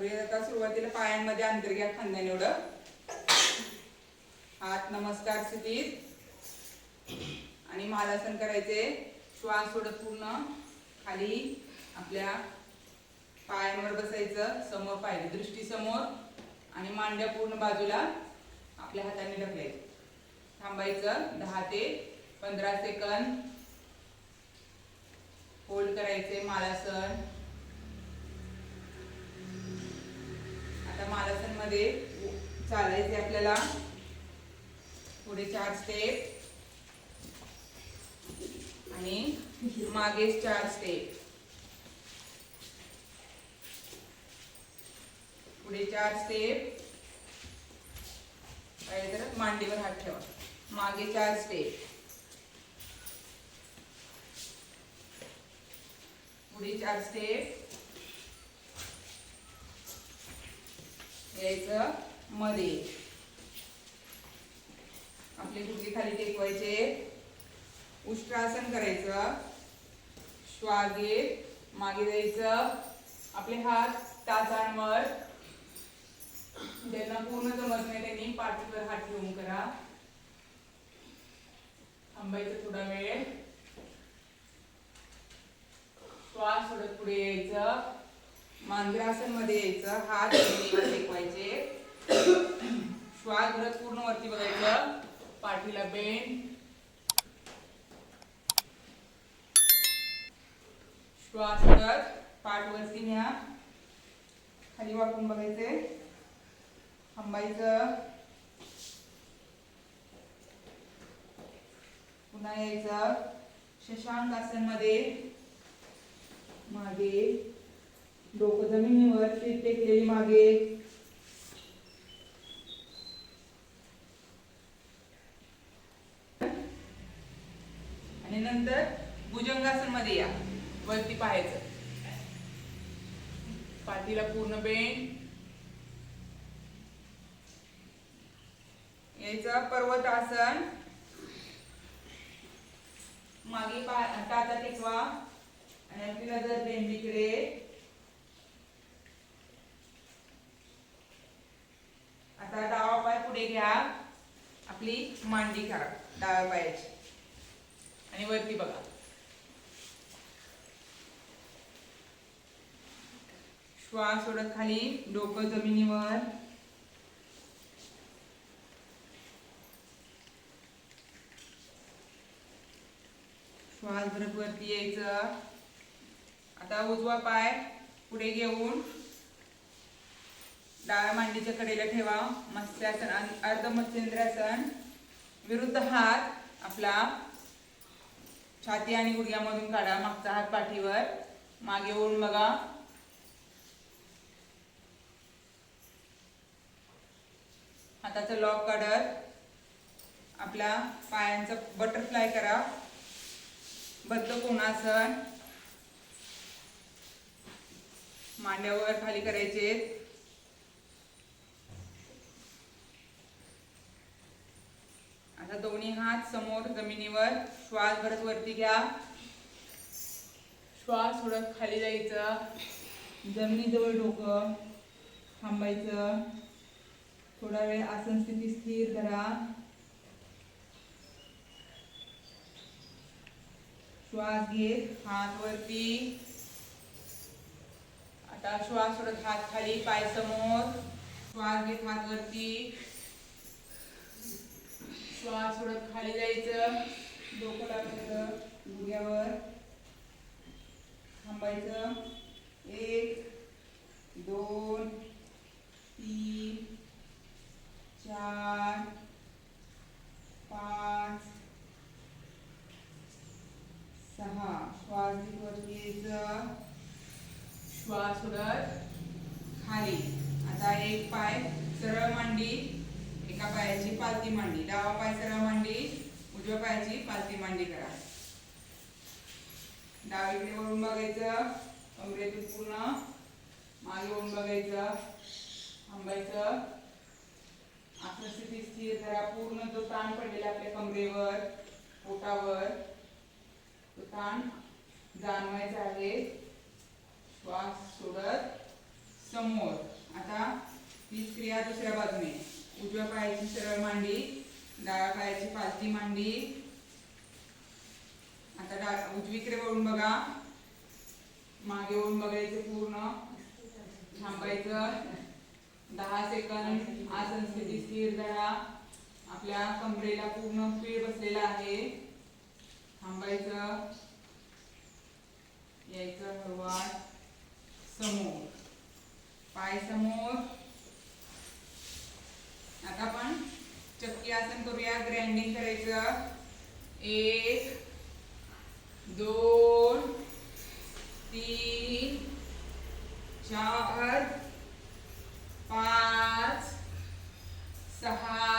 करूया आता सुरुवातीला पायांमध्ये अंतर घ्या खांद्या एवढं. हात नमस्कार स्थितीत. आणि मालासन करायचे. श्वास सोडत पूर्ण. खाली आपल्या पायांवर बसायचं. समोर पाहिजे दृष्टी समोर. आणि मांड्या पूर्ण बाजूला आपल्या हाताने ढकलायचे. थांबायचं. दहा ते पंधरा सेकंद. होल्ड करायचे. मालासन. मध्ये चालायचे आपल्याला. पुढे चार स्टेप आणि मागे चार स्टेप पुढे चार स्टेप काय तर मांडीवर हात ठेवा. मागे चार स्टेप पुढे चार स्टेप यायचं मध्ये. आपले गुडघे खाली टेकवायचे. उष्ट्रासन करायचं. श्वास घेत मागे जायचं आपले हात टाचांवर ज्यांना पूर्ण जमत नाही त्यांनी पाठीवर हात ठेवून करा. थांबायचं थोडा वेळ. श्वास सोडत पुढे यायचं. मांजरासनमध्ये यायचं. हात श्वास भरत पूर्ण वरती बघायचं. पाठीला बेंड. श्वास भरत. पाठ वरती न्या. खाली वाकून बघायचे. थांबायचं. पुन्हा यायचं. शशांक आसनमध्ये मागे. डोकं जमिनीवर टेकलेली मागे. आणि नंतर भुजंगासनमध्ये या. वरती पाहायचं. पाठीला पूर्ण बेंड. यायचं पर्वतासन. मागे पा टाचा टेकवा. आणि आपली नजर बेंबीकडे आता डावा पाय पुढे घ्या. आपली मांडी करा डाव्या पायाची. आणि वरती बघा. श्वास सोडत खाली डोकं जमिनीवर. श्वास भरत वरती यायचं. आता उजवा पाय पुढे घेऊन डाव्या मांडीच्या कडेला ठेवा. मत्स्यासन अर्ध मत्स्येंद्रासन विरुद्ध हात आपला छाती आणि गुडघ्यामधून काढा मागचा हात पाठीवर. मागे ओढून बघा. हाताचं लॉक काढत. आपल्या पायांचं बटरफ्लाय करा. बद्ध कोणासन मांड्यावर खाली करायचे. आता दोन्ही हात समोर जमिनीवर श्वास भरत वरती घ्या. श्वास सोडत खाली जायचं. जमिनीजवळ डोकं थांबायचं. थोडा वेळ आसन स्थिती स्थिर करा. श्वास घेत हात वरती. आता श्वास सोडत हात खाली पाय समोर. श्वास घेत हात वरती. श्वास सोडत खाली जायचं डोकं टाकायचं गुडघ्यावर थांबायचं. एक दोन तीन चार पाच सहा. श्वास घेत वरती यायचं श्वास सोडत खाली. आता एक पाय सरळ मांडी. एका पायाची पालती मांडी डावा पाय सरळ मांडी उजव्या पायाची पालती मांडी करा. डावीकडे वळून बघायचं कमरेतून पूर्ण मागे वळून बघायचं थांबायचं. आपलं स्थिर करा पूर्ण जो ताण पडलेला आपल्या कमरेवर पोटावर तो ताण जाणवायचा आहे. श्वास सोडत समोर. आता हीच क्रिया दुसऱ्या बाजूने. उजव्या पायाची सरळ मांडी डाव्या पायाची पालथी मांडी. आता डा उजवीकडे वळून बघा. मागे वळून बघायचं पूर्ण. थांबायचं. दहा सेकंद. आसन स्थिती स्थिर धरा. आपल्या कमरेला पूर्ण पीळ बसलेला आहे. थांबायचं. यायचं हळूवार. समोर. पाय समोर. आता आपण चक्की आसन करूया. ग्राइंडिंग करायचं. एक दोन तीन चार पाच सहा